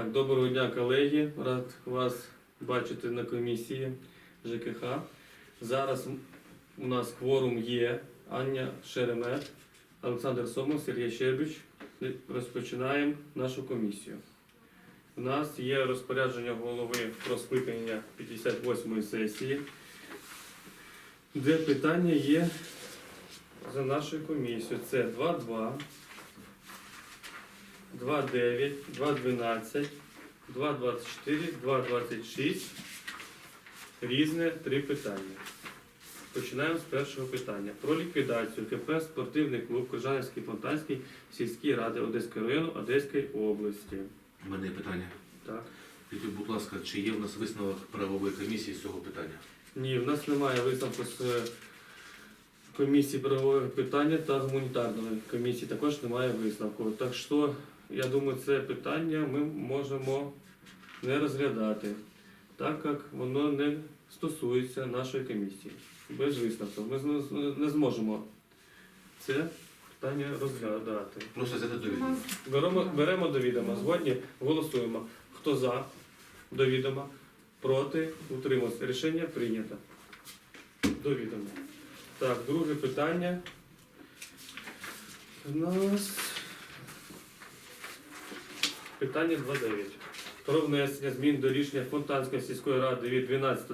Так, доброго дня, колеги. Рад вас бачити на комісії ЖКХ. Зараз у нас кворум є Аня Шеремет, Олександр Сомов, Сергій Щербич. Розпочинаємо нашу комісію. У нас є розпорядження голови про скликання 58-ї сесії, де питання є за нашою комісією. Це 2.2. 2.9, 2.12, 2.24, 2.26. Різне три питання. Починаємо з першого питання. Про ліквідацію КП спортивний клуб Крижанівський Фонтанський сільській ради Одеського району Одеської області. У мене є питання. Так. Скажіть, будь ласка, чи є в нас висновок правової комісії з цього питання? Ні, в нас немає висновку з е, комісії правового питання та гуманітарної комісії також немає висновку. Так що, я думаю, це питання ми можемо не розглядати, так як воно не стосується нашої комісії. Без висновку. Ми не зможемо це питання розглядати. Просто взяти до відома. Беремо, беремо до відома. Згодні голосуємо. Хто за до відома, проти, утримався. Рішення прийнято. До відома. Так, друге питання. У нас питання 2.9. Про внесення змін до рішення Фонтанської сільської ради від 12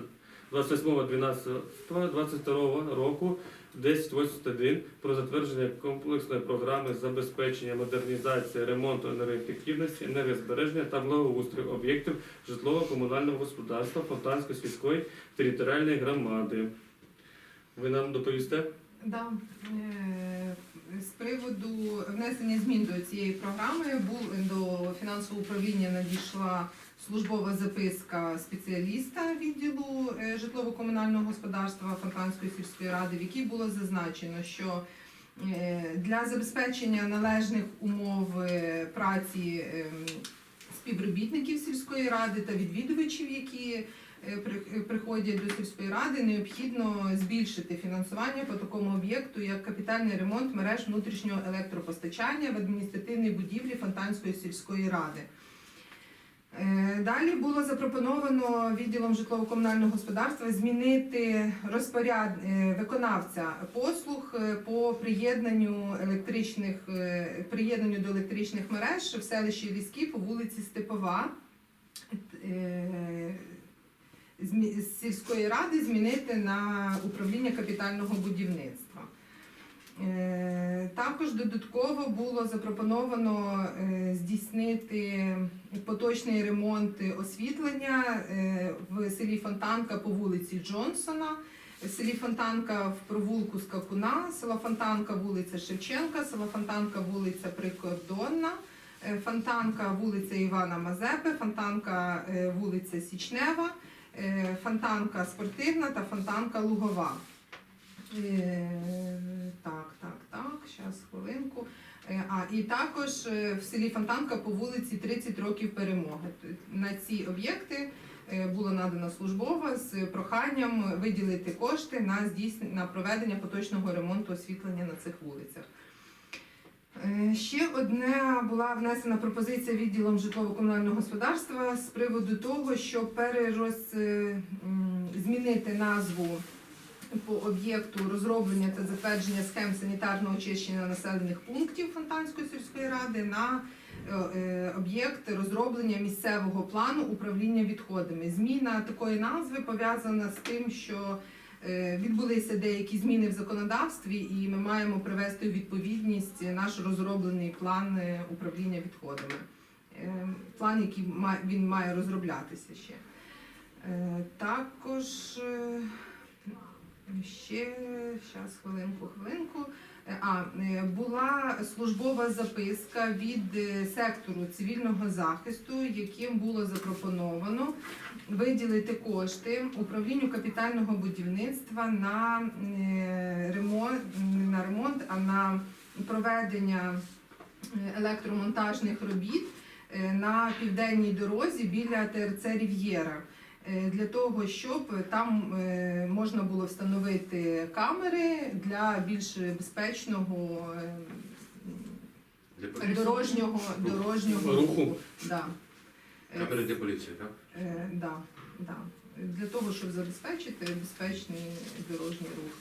28.12.22 року 1081 про затвердження комплексної програми забезпечення модернізації, ремонту енергоефективності, енергозбереження та благоустрою об'єктів житлово-комунального господарства Фонтанської сільської територіальної громади. Ви нам доповісте? Да. З приводу внесення змін до цієї програми до фінансового управління надійшла службова записка спеціаліста відділу е, житлово-комунального господарства Фонтанської сільської ради, в якій було зазначено, що е, для забезпечення належних умов е, праці ем, співробітників сільської ради та відвідувачів, які приходять до сільської ради, необхідно збільшити фінансування по такому об'єкту, як капітальний ремонт мереж внутрішнього електропостачання в адміністративній будівлі Фонтанської сільської ради. Е, Далі було запропоновано відділом житлово-комунального господарства змінити розпоряд е, виконавця послуг е, по приєднанню електричних е, приєднанню до електричних мереж в селищі Ліські по вулиці Степова. З сільської ради змінити на управління капітального будівництва. Е, Також додатково було запропоновано е, здійснити поточний ремонт освітлення е, в селі Фонтанка по вулиці Джонсона, в селі Фонтанка в провулку Скакуна, села Фонтанка вулиця Шевченка, села Фонтанка вулиця Прикордонна, Фонтанка вулиця Івана Мазепи, Фонтанка вулиця Січнева, Фонтанка спортивна та Фонтанка Лугова. Е, Так, так, так, зараз хвилинку. Е, А, і також е, в селі Фонтанка по вулиці 30 років перемоги. На ці об'єкти е, було надано службова з проханням виділити кошти на здійснення на проведення поточного ремонту освітлення на цих вулицях. Е, Ще одна була внесена пропозиція відділом житлово-комунального господарства з приводу того, що перероз е, змінити назву по об'єкту розроблення та затвердження схем санітарного очищення населених пунктів Фонтанської сільської ради на е, об'єкт розроблення місцевого плану управління відходами. Зміна такої назви пов'язана з тим, що відбулися деякі зміни в законодавстві, і ми маємо привести у відповідність наш розроблений план е, управління відходами. Е, План, який він має розроблятися ще. Е, Також е, ще зараз хвилинку, хвилинку. А е, була службова записка від е, сектору цивільного захисту, яким було запропоновано виділити кошти управлінню капітального будівництва на е, ремонт, на ремонт, а на проведення електромонтажних робіт на південній дорозі біля ТРЦ Рів'єра. Е, Для того, щоб там е, можна було встановити камери для більш безпечного е, Для дорожнього, дорожнього Руху. Да. Е, Камери для поліції, так? Е, да, да. Для того, щоб забезпечити безпечний дорожній рух.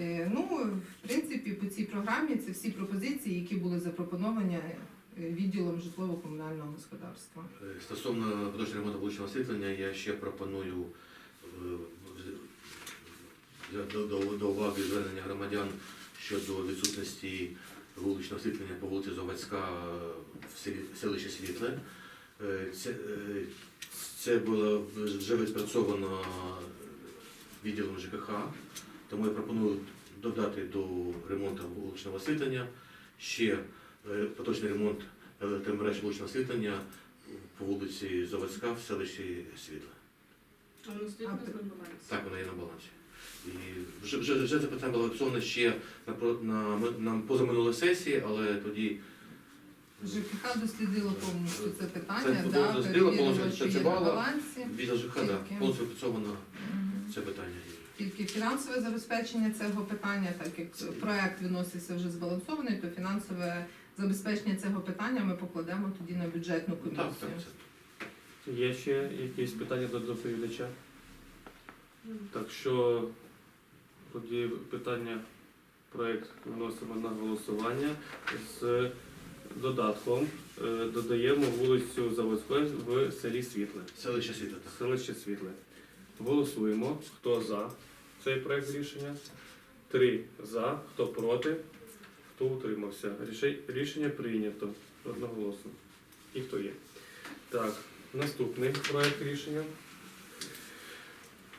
Е, ну, в принципі, по цій програмі це всі пропозиції, які були запропоновані е, відділом житлово-комунального господарства. Е, Стосовно поточного ремонту вуличного освітлення, я ще пропоную е, до, до, до уваги звернення громадян щодо відсутності вуличного освітлення по вулиці Заводська е, в селищі Світле. Е, Це, е, це було вже відпрацьовано відділом ЖКХ, тому я пропоную додати до ремонту вуличного освітлення ще е, поточний ремонт електромереж вуличного освітлення по вулиці Заводська в селищі Світле. А, Так, вона є на балансі. І вже, вже, вже це питання було описано ще на, про- на, на позаминулій сесії, але тоді ЖКХ дослідило повністю це Це питання, було да, дослідило, повністю що є на балансі. від ЖКХ да, повністю Мгм. це питання. Тільки фінансове забезпечення цього питання, так як проект виноситься вже збалансований, то фінансове забезпечення цього питання ми покладемо тоді на бюджетну Так, комісію. так, це. Є ще якісь питання до доповідача? Так що тоді питання проект виносимо на голосування з додатком. Е, Додаємо вулицю Заводської в селі Світле. Селище Світле, так. Селище Світле. Голосуємо. Хто за цей проект рішення? Три за, хто проти, хто утримався. Рішення прийнято одноголосно. І хто є. Так, наступний проект рішення.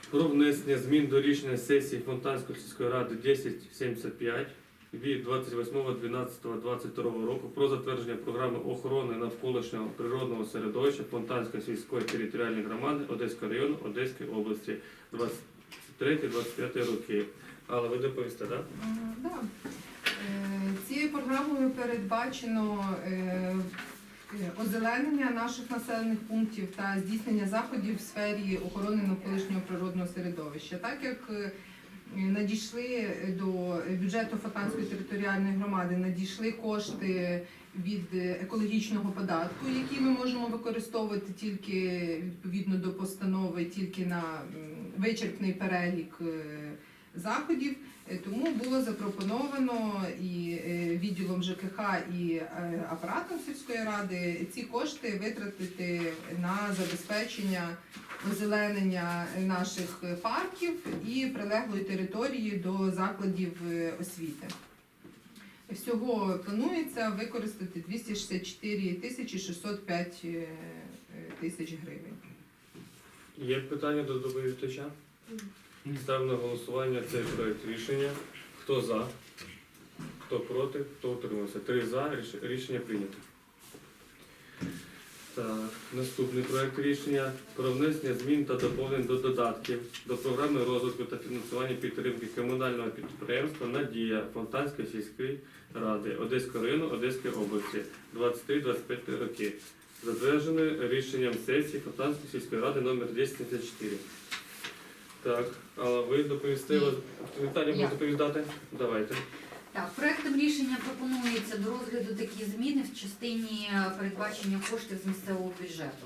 Про внесення змін до рішення сесії Фонтанської сільської ради 1075 від 28.12.22 року про затвердження програми охорони навколишнього природного середовища Фонтанської сільської територіальної громади Одеського району Одеської області 23-25 роки. Але ви доповісте, так? Да. Е, Цією програмою передбачено е, е, озеленення наших населених пунктів та здійснення заходів в сфері охорони навколишнього природного середовища. Так як надійшли до бюджету Фотанської територіальної громади, надійшли кошти від екологічного податку, які ми можемо використовувати тільки відповідно до постанови, тільки на вичерпний перелік заходів. Е, Тому було запропоновано і е, відділом ЖКХ і е, апаратом сільської ради ці кошти витратити на забезпечення озеленення наших парків і прилеглої території до закладів освіти. Всього планується використати 264 тисячі 605 е, е, тисяч гривень. Є питання до доповідача? Ставлю на голосування цей проект рішення. Хто за? Хто проти? Хто утримався? Три за. Рішення прийнято. Так, наступний проект рішення про внесення змін та доповнень до додатків до програми розвитку та фінансування підтримки комунального підприємства Надія Фонтанської сільської ради Одеського району Одеської області 23-25 роки. Затверджене рішенням сесії Фонтанської сільської ради номер 1074. Так, а ви доповісти. Віталій буде Я. доповідати? Давайте. Так, проектом рішення пропонується до розгляду такі зміни в частині е, передбачення коштів з місцевого бюджету.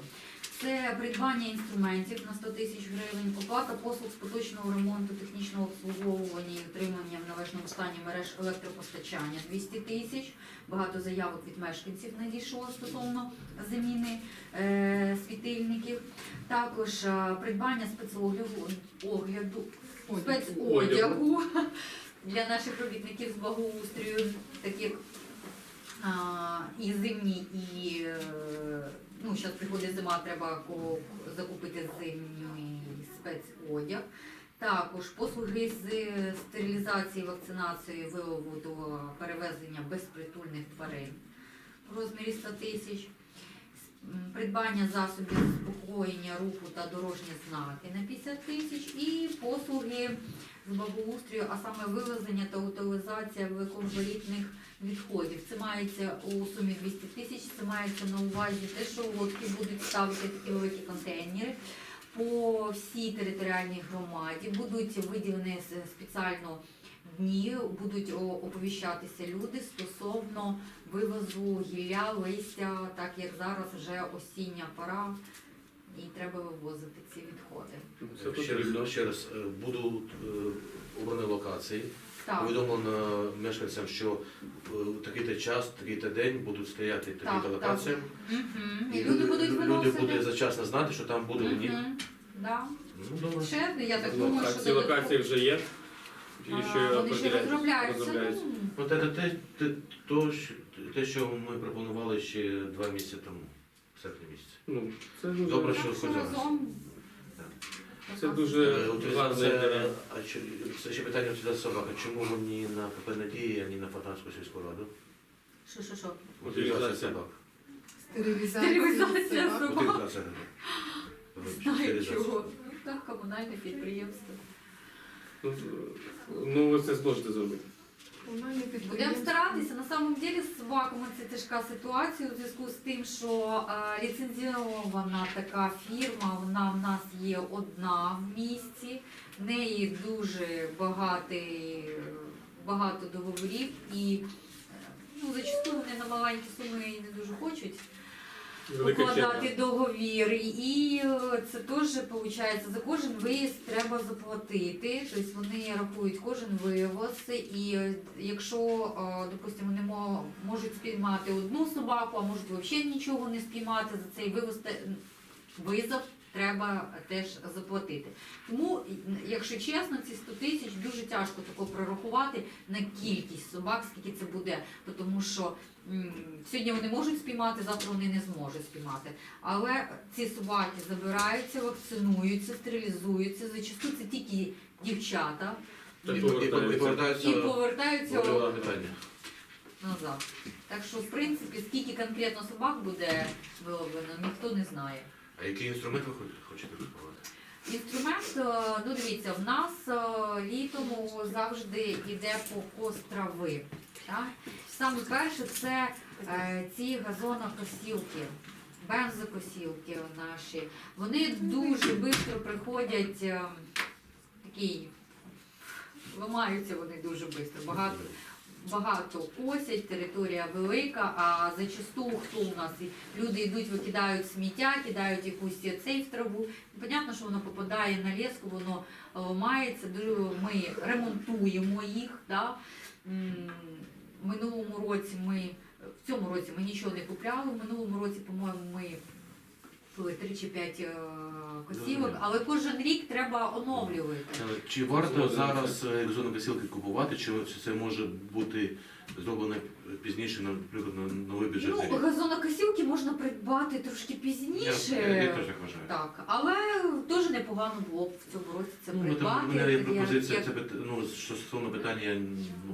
Це придбання інструментів на 100 тисяч гривень, оплата послуг з поточного ремонту, технічного обслуговування і утримання в належному стані мереж електропостачання 200 тисяч. Багато заявок від мешканців надійшло стосовно заміни е, світильників. Також е, придбання спецогляду огляду спецодягу для наших робітників з благоустрою, таких а, і зимні, і е, ну, зараз приходить зима, треба закупити зимній спецодяг. Також послуги з стерилізації, вакцинації, виводу перевезення безпритульних тварин в розмірі 100 тисяч. Придбання засобів заспокоєння руху та дорожні знаки на 50 тисяч і послуги з благоустрою, а саме вивезення та утилізація виконвалітних відходів. Це мається у сумі 200 тисяч. Це мається на увазі те, що лодки будуть ставити такі великі контейнери по всій територіальній громаді. Будуть виділені спеціально дні будуть оповіщатися люди стосовно вивозу гілля, листя, так як зараз вже осіння пора, і треба вивозити ці відходи. Це Ще раз, ще раз будуть е, обрані локації. Так, Повідомлено мешканцям, що в такий-то час, такий-то день будуть стояти такі-то так. локації. Мгм. і люди будуть люди виносити. будуть зачасно знати, що там буде. Мгм. Да. Ну, добре. Ще, я так Ну, думаю, а що ці додатково- локації вже є. І А, ще Вони ще розробляються. розробляються. ну, От це те, те, то, що, те, що ми пропонували ще два місяці тому, в серпні місяці. Ну, це Добре, Так що хоч раз. разом. Це дуже Е, гарна це, а чи, це ще питання у собака. Чому вони на КП Надії, а не на Фонтанську сільську раду? Що, що, що? Утилізація собак. Стерилізація. Собак. Утилізація. Знаю стерилізація. чого. Так, комунальне підприємство. Ну, Ну, ви це зможете зробити. Комунальне Будемо старатися. На самом деле з собаками це тяжка ситуація у зв'язку з тим, що е, ліцензіована така фірма, вона в нас є одна в місті, в неї дуже багатий, багато договорів і ну, зачастую вони на маленькі суми і не дуже хочуть. Укладати договір. І е, це теж виходить, за кожен виїзд треба заплатити. Тобто вони рахують кожен вивоз. І е, якщо, е, допустимо, вони мо- можуть спіймати одну собаку, а можуть взагалі нічого не спіймати за цей вивоз, визов. Треба теж заплатити. Тому, якщо чесно, ці 100 тисяч дуже тяжко тако прорахувати на кількість собак, скільки це буде, тому що Сьогодні вони можуть спіймати, завтра вони не зможуть спіймати. Але ці собаки забираються, вакцинуються, стерилізуються. Зачасту це тільки дівчата І, Так і, повертаються. повертаються і повертаються назад. Так що, в принципі, скільки конкретно собак буде виловлено, ніхто не знає. А який інструмент ви хочете купувати? Інструмент, е, ну дивіться, в нас е, літом завжди йде покос трави. Так? Саме перше це е, ці газонокосілки, бензокосілки наші. Вони дуже швидко приходять, е, такий, ламаються вони дуже швидко. Багато багато косять, територія велика, а зачасту хто у нас люди йдуть, викидають сміття, кидають якусь цей в траву. Понятно, що воно попадає на леску, воно ламається. Ми ремонтуємо їх. Да? Минулому році ми в цьому році ми нічого не купляли. В минулому році, по-моєму, ми купили 3 чи 5 е, косівок, Зрозуміло. але кожен рік треба оновлювати. Е, Чи варто зараз е, екзонокосілки купувати, чи це може бути зроблено пізніше, наприклад, на новий бюджетний Ну, газонокосілки можна придбати трошки пізніше. я, я теж так вважаю. Так, але дуже непогано було б в цьому році це Ну, придбати. У мене є пропозиція, як- це пит- ну, що стосовно питання, ну,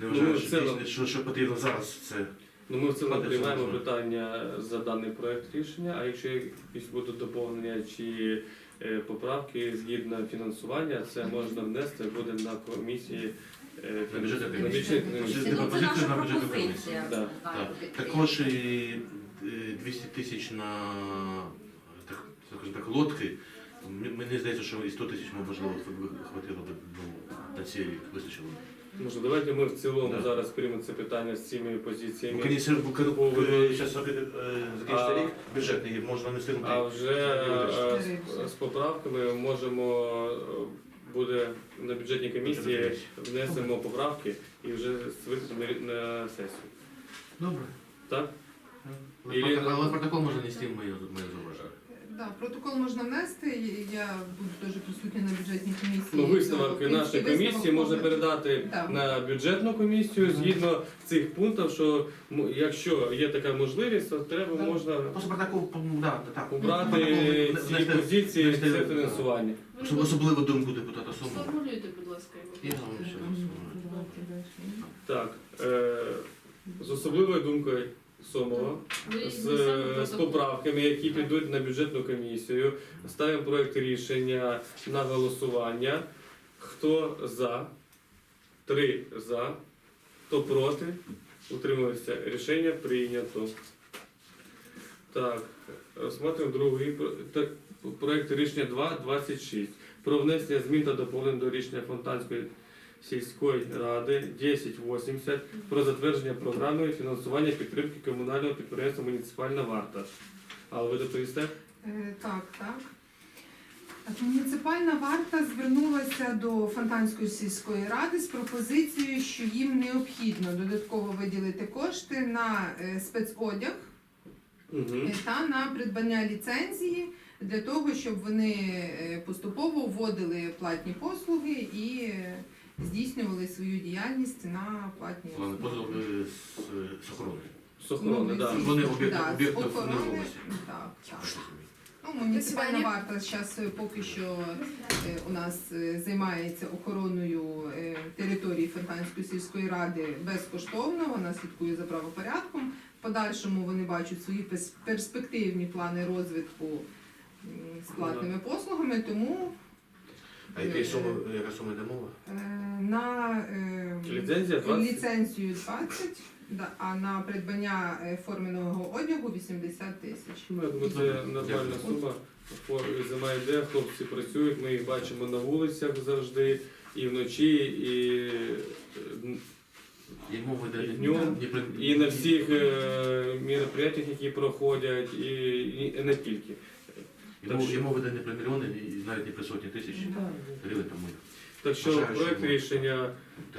не Ну, вважаю, в що, цілому- пізні- що, що потрібно зараз це. Ну, ми в цілому приймаємо можна. питання за даний проект рішення, а якщо якісь будуть доповнення чи е, поправки згідно фінансування, це можна внести буде на комісії е, На бюджетній на комісії. бюджетній Це комісії. Ну, це пропозиція наша на бюджетну пропозиція. комісію. Да. Так. Також і е, 200 тисяч на так, скажімо так, лодки. М- Мені здається, що і 100 тисяч можливо хватило б ну, на цей рік вистачило. Може, давайте ми в цілому Да. зараз приймемо це питання з цими Ну, позиціями. комісія зараз закінчиться рік бюджетний, можна не встигнути. А вже е, з, з поправками можемо е, буде на бюджетній комісії внесемо поправки і вже винесемо на сесію. Добре. Так? Протокол- але протокол можна нести моє моє зауваження. Да, протокол можна внести. Я буду теж присутня на бюджетній комісії. Ну, висновки нашої комісії можна передати Так. на бюджетну комісію згідно цих пунктів, що м, якщо є така можливість, то треба Так. можна Просто протокол, ну, да, так. убрати Протокол ці внести- позиції це фінансування. Особ- Особливу думку депутата Сомова. Сформулюйте, будь ласка, його. Так, е, з особливою думкою Сомова. З, з поправками, які підуть на бюджетну комісію. Ставимо проект рішення на голосування. Хто за? Три за. Хто проти? Утрималися. Рішення прийнято. Так, розглянемо другий про- те- проект рішення 2.26 про внесення змін та доповнень до рішення Фонтанської сільської ради 1080 про затвердження програми фінансування підтримки комунального підприємства Муніципальна варта. Але ви доповісте? Е, Так, так. Муніципальна варта звернулася до Фонтанської сільської ради з пропозицією, що їм необхідно додатково виділити кошти на е, спецодяг Угу. та на придбання ліцензії для того, щоб вони поступово вводили платні послуги і здійснювали свою діяльність на платні основі. послуги з, з охорони. З охорони, Ну, да. ми Вони всі- да, з охорони, нерухомості. Так. Ну, муніципальна варта зараз поки що е, у нас е, займається охороною е, території Фонтанської сільської ради безкоштовно. Вона слідкує за правопорядком. В подальшому вони бачать свої пес- перспективні плани розвитку м, з платними послугами, тому А які суми, яка сума йде мова? е, на е, Ліцензія 20? ліцензію 20, да, а на придбання е, форменого одягу 80 тисяч. Ну, я думаю, це нормальна сума. Фо- Зима йде, хлопці працюють, ми їх бачимо на вулицях завжди, і вночі, і, е, І мова йде І днем, при- і на всіх е, мероприятиях, які проходять, і, і не тільки. І ще і мова йде не про мільйони, і навіть не про сотні тисяч гривень тому. Так що Бажаю, щоб- рішення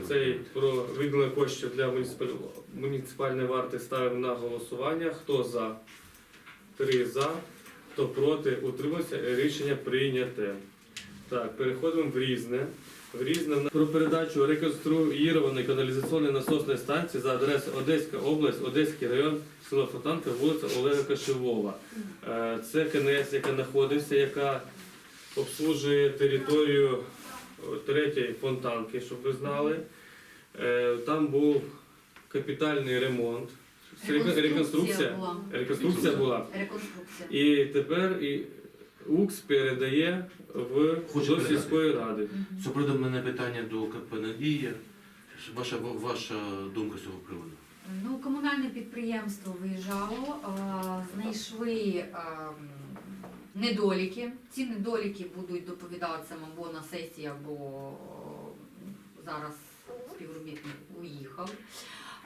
цей про виділення коштів для муніципаль- муніципальної варти ставимо на голосування. Хто за? Три за, хто проти, утримався. Рішення прийняте. Так, переходимо в різне. В різне в нас про передачу реконструйованої каналізаційної насосної станції за адресою Одеська область, Одеський район, село Фонтанка, вулиця Олега Кашевова. Е, Це КНС, яка знаходиться, яка обслужує територію третьої фонтанки, щоб ви знали. Е, Там був капітальний ремонт. Реконструкція, реконструкція, була. реконструкція була. Реконструкція. І тепер і УКС передає в Хоче до передати. сільської ради. Це прийде в мене питання до КП «Надія». Ваша, ваша думка з цього приводу? Ну, комунальне підприємство виїжджало, а, знайшли а, недоліки. Ці недоліки будуть доповідатися або на сесії, або зараз співробітник уїхав.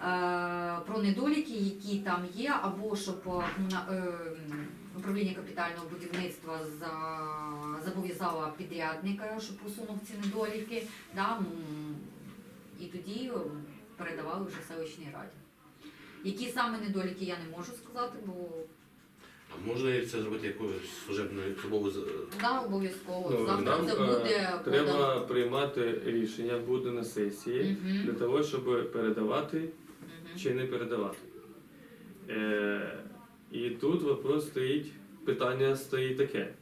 Е, Про недоліки, які там є, або щоб е, е, управління капітального будівництва за- зобов'язало підрядника, щоб усунув ці недоліки. Да, і тоді передавали вже селищній раді. Які саме недоліки я не можу сказати, бо А можна це зробити якоюсь служебною службовою з- да, обов'язково Ну, завтра нам, це буде Треба подано. приймати рішення, буде на сесії, Мгм, для того, щоб передавати. Чи не передавати. Е, і тут вопрос стоїть, питання стоїть таке.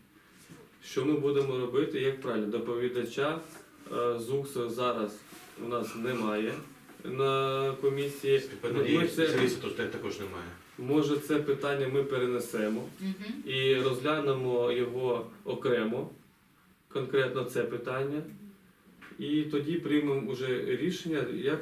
Що ми будемо робити, як правильно? Доповідача е, з УКСу зараз у нас немає на комісії. Ми це- також немає. Може, це питання ми перенесемо і розглянемо його окремо, конкретно це питання. І тоді приймемо вже рішення, як,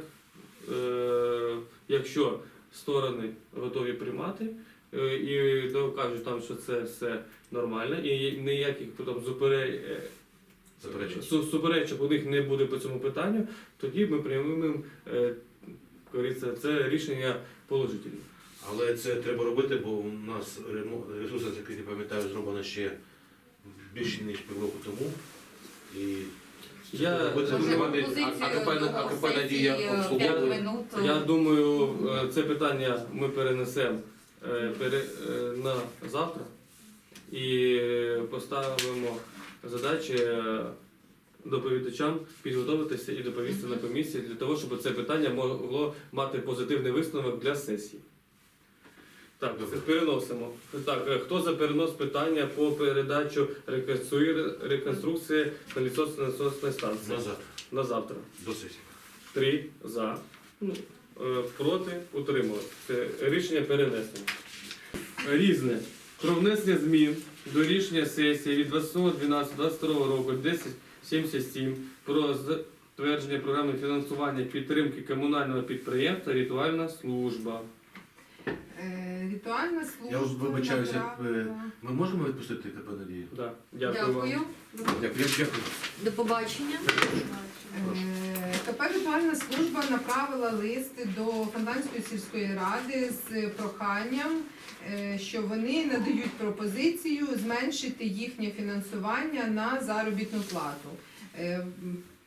е, якщо сторони готові приймати е, і докажуть там, що це все нормально, і ніяких там зупере, е, суперечок у них не буде по цьому питанню, тоді ми приймемо е, це рішення положительне. Але це треба робити, бо у нас ресурси, як я пам'ятаю, зроблено ще більше ніж півроку тому. І Я- треба робити, Може, робити, а- пропозицію а КП до а КП сесії, «Надія» е, обслуговує. Я думаю, е, це питання ми перенесемо е, пере- е, на завтра і е, поставимо задачі е, доповідачам підготуватися і доповісти на комісії для того, щоб це питання могло мати позитивний висновок для сесії. Так, переносимо. Так, е, хто за перенос питання по передачу реконструкції каналізаційної насосної станції назад на завтра? до сесії. Три за. Ну, е, проти утримали. Рішення перенесено. Різне. Про внесення змін до рішення сесії від 27.12.22 року 1077 про затвердження програми фінансування підтримки комунального підприємства Ритуальна служба. Е, Ритуальна служба. Я от вибачаюся, направила- Ми можемо відпустити КП Надію? Да. Дякую, вам. Дякую. Дякую. Дякую. До побачення. Е, КП «Ритуальна служба направила лист до Фонтанської сільської ради з проханням, е, що вони надають пропозицію зменшити їхнє фінансування на заробітну плату. Е,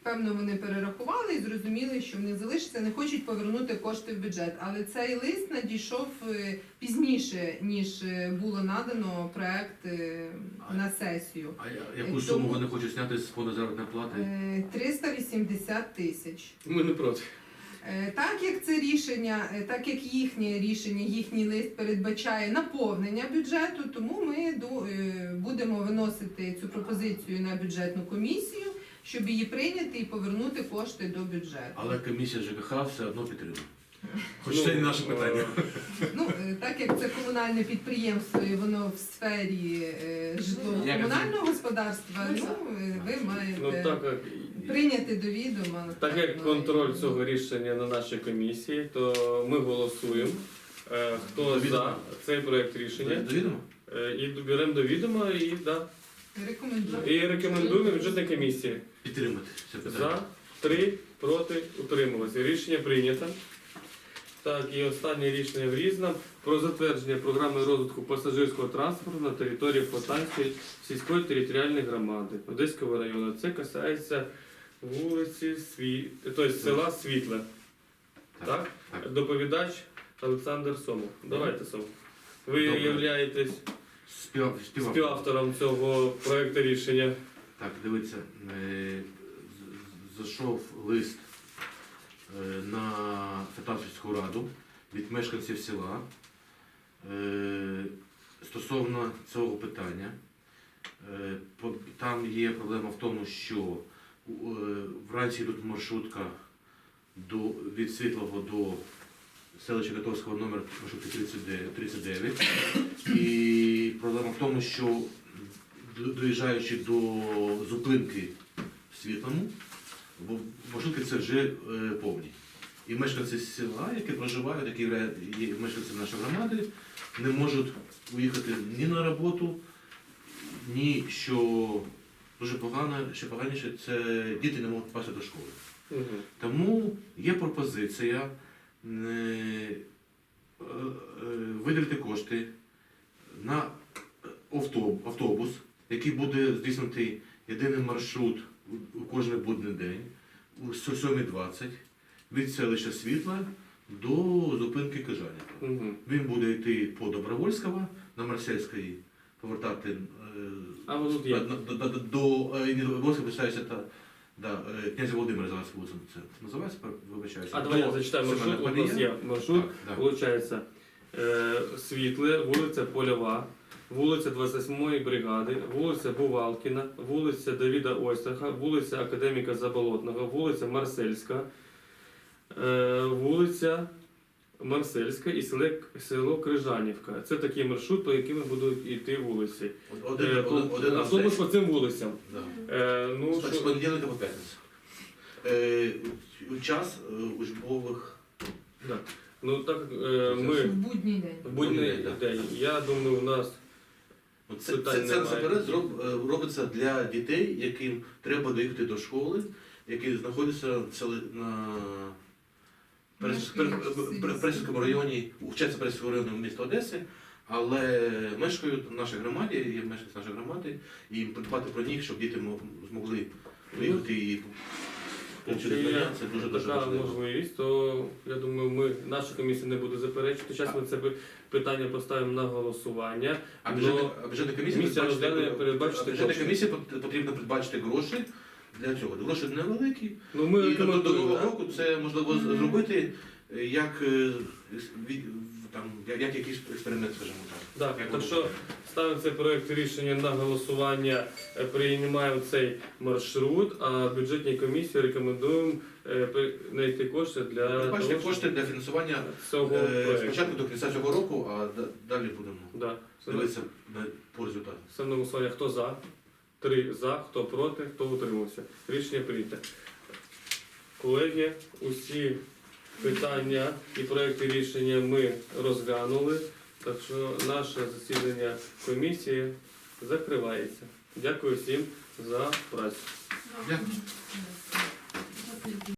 Певно, вони перерахували і зрозуміли, що в них залишиться, не хочуть повернути кошти в бюджет. Але цей лист надійшов е, пізніше, ніж е, було надано проект е, на сесію. А я- яку Тому- суму вони хочуть зняти з фонду заробітної плати? Е, 380 тисяч. Ми не проти. Е, Так як це рішення, е, так як їхнє рішення, їхній лист передбачає наповнення бюджету, тому ми ду- е, будемо виносити цю пропозицію на бюджетну комісію, щоб її прийняти і повернути кошти до бюджету. Але комісія ЖКХ все одно підтримує. Хоч Ну, це не наше е, питання. Ну е, так як це комунальне підприємство і воно в сфері е, житлово-комунального господарства, ну е, ви Ну, маєте так як прийняти до відома. Так як ну, контроль цього рішення на нашій комісії, то ми голосуємо. Е, Хто за цей проект рішення Довідомо? Е, і беремо до відома і, да, Рекомендую. і рекомендуємо бюджетній комісії. Підтримати це питання. За, три, проти, утрималися. Рішення прийнято. Так, і останнє рішення в Різному про затвердження програми розвитку пасажирського транспорту на території Фотанської сільської територіальної громади Одеського району. Це касається вулиці Сві... тобто села Світле. Так? так. Доповідач Олександр Сомов. Давайте Сомов. Ви являєтесь Спів, співавтор. співавтором цього проекту рішення. Так, дивіться, е, зайшов лист е, на Фетанську раду від мешканців села е, стосовно цього питання. Там є проблема в тому, що вранці йдуть маршрутка від Світлого до селища Котовського номер 39, 39. І проблема в тому, що доїжджаючи до зупинки в Світлому, бо маршрутки це вже е, повні. І мешканці села, які проживають, які є мешканцями нашої громади, не можуть уїхати ні на роботу, ні що дуже погано, ще поганіше, це діти не можуть попасти до школи. Мгм. Тому є пропозиція виділити кошти на автобус, який буде здійснити єдиний маршрут у- кожний будний день у 7.20 від селища Світла до зупинки Кижаніка. Мгм. Він буде йти по Добровольського на Марсельській, повертати е, А ви тут є. до, до, до, до е, не Добровольського, вибачаюся, та да, е, князя Володимира зараз вулиця це називається, вибачаюся. А давай я зачитаю Семена маршрут. У нас Палія. є маршрут. Так, так. Получається е, Світле, вулиця Польова, вулиця 27-ї бригади, вулиця Бувалкіна, вулиця Давіда Ойстаха, вулиця Академіка Заболотного, вулиця Марсельська, е, вулиця Марсельська і село Крижанівка. Це такий маршрут, по яким будуть йти вулиці. Один, Е, один, один автобус по цим вулицям. Да. Е, ну, що- понеділка по п'ятницю. Е, у час е, учбових да. ну так е, ми В будній день. в будь-який Будь-який, день. Я думаю, у нас Це, це, це немає. насамперед зроб, е, робиться для дітей, яким треба доїхати до школи, які знаходяться на Перес- Мешкають Пер- в селі Пер- Пересівському районі, вчаться Пересівського району міста Одеси, але мешкають в нашій громаді, є мешканці нашої громади, і подбати про них, щоб діти мо- змогли доїхати і Якщо є це дуже дуже така важливо. можливість, то я думаю, ми наша комісія не буде заперечувати. Зараз ми це питання поставимо на голосування. А Ну, бюджетна, комісія комісія передбачити- розгляне передбачити бюджетна комісія потрібно передбачити гроші для цього. Гроші невеликі. Ну ми і до, до нового да? року це можливо Мгм. зробити е, як, е, від- там, як, як якийсь експеримент, скажімо так. Да, Як так що ставимо цей проект рішення на голосування, е, приймаємо цей маршрут, а бюджетній комісії рекомендуємо знайти кошти для того, кошти для фінансування цього спочатку до кінця цього року, а далі будемо Да. Дивитися по результату. Все на голосування. Хто за? Три за, хто проти, хто утримався. Рішення прийнято. Колеги, усі питання і проекти рішення ми розглянули. Так що наше засідання комісії закривається. Дякую всім за працю. Дякую.